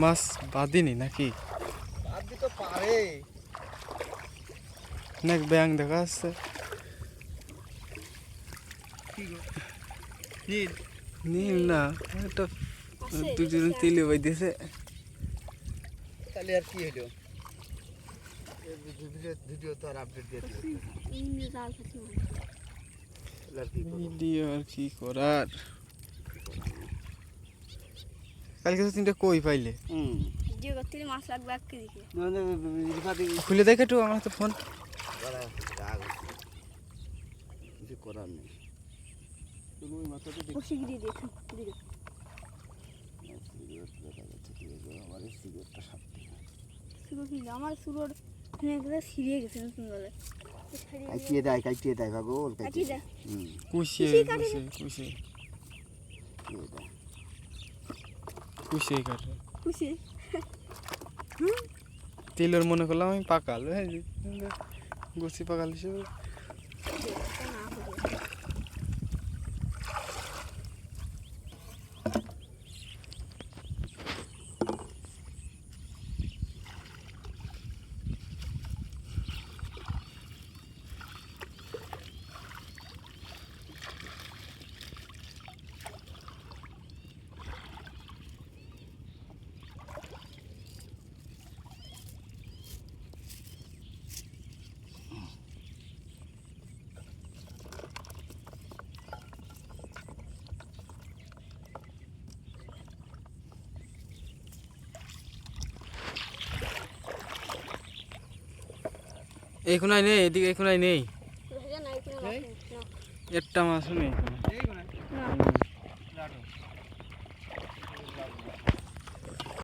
মাছ বাঁধিনি নাকি? অনেক ব্যাং দেখা যাচ্ছে নীল। না একটা দুজন তিলে বাইতেছে তাহলে আর কি হলো ভিডিও ভিডিও তো আর আপডেট দিয়ে তাহলে আর কি করব? ভিডিও আর কি করার? কালকে তো তিনটা কই পাইলে? খুলে দেখে একটু আমার তো ফোন। করার নেই। আমার ছিঁড়ে গেছে নতুন বলে কাটিয়ে দেয় কাটিয়ে দেয় পাগল কাটিয়ে দেয়। হুম। কুশে কুশি কাটে কুশে কুশে। কাটিয়ে দেয়। কুশে কাটে খুশি? তেলের মনে করলাম আমি পাকাল। গুছি পাকাল হিসেবে। এই কোনায় নেই এদিকে এই কোনায় নেই। একটা মাছও নেই